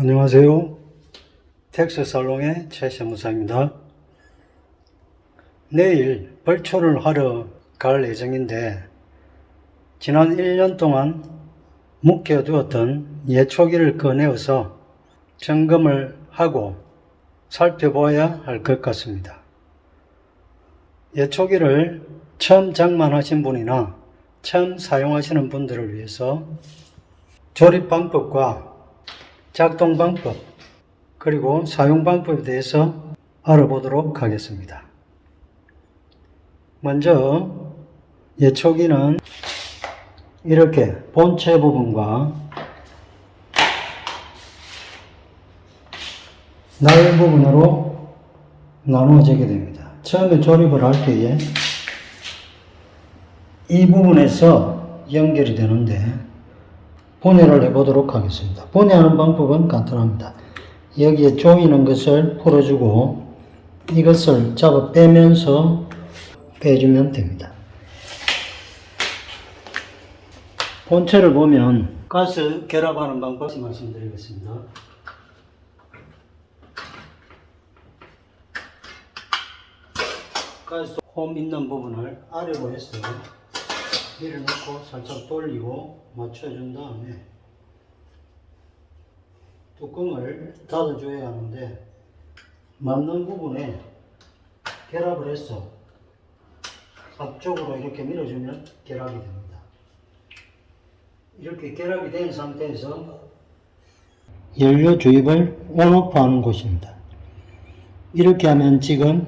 안녕하세요. 텍스 살롱의 최세무사입니다. 내일 벌초를 하러 갈 예정인데 지난 1년 동안 묵혀두었던 예초기를 꺼내어서 점검을 하고 살펴보아야 할 것 같습니다. 예초기를 처음 장만하신 분이나 처음 사용하시는 분들을 위해서 조립 방법과 작동 방법 그리고 사용 방법에 대해서 알아보도록 하겠습니다. 먼저 예초기는 이렇게 본체 부분과 날 부분으로 나누어지게 됩니다. 처음에 조립을 할 때에 이 부분에서 연결이 되는데 분해를 해보도록 하겠습니다. 분해하는 방법은 간단합니다. 여기에 조이는 것을 풀어주고 이것을 잡아 빼면서 빼주면 됩니다. 본체를 보면 가스 결합하는 방법 말씀드리겠습니다. 가스 홈 있는 부분을 아래로 해서 밀어넣고 살짝 돌리고 맞춰준 다음에 뚜껑을 닫아줘야 하는데 맞는 부분에 결합을 해서 앞쪽으로 이렇게 밀어주면 결합이 됩니다. 이렇게 결합이 된 상태에서 연료 주입을 온오프 하는 곳입니다. 이렇게 하면 지금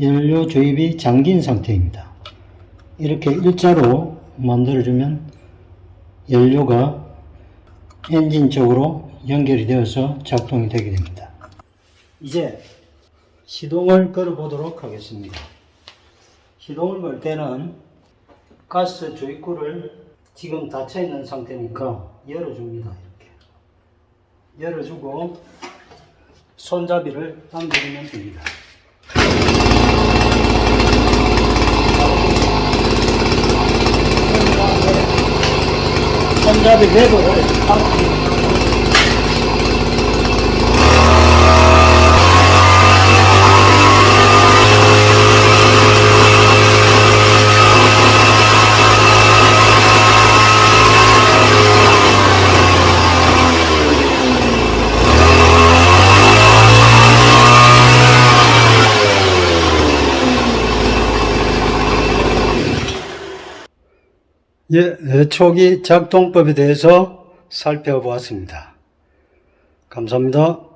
연료 주입이 잠긴 상태입니다. 이렇게 일자로 만들어주면 연료가 엔진 쪽으로 연결이 되어서 작동이 되게 됩니다. 이제 시동을 걸어 보도록 하겠습니다. 시동을 걸 때는 가스 주입구를 지금 닫혀 있는 상태니까 열어줍니다. 이렇게 열어주고 손잡이를 당겨주면 됩니다. 손잡이 예, 초기 작동법에 대해서 살펴보았습니다. 감사합니다.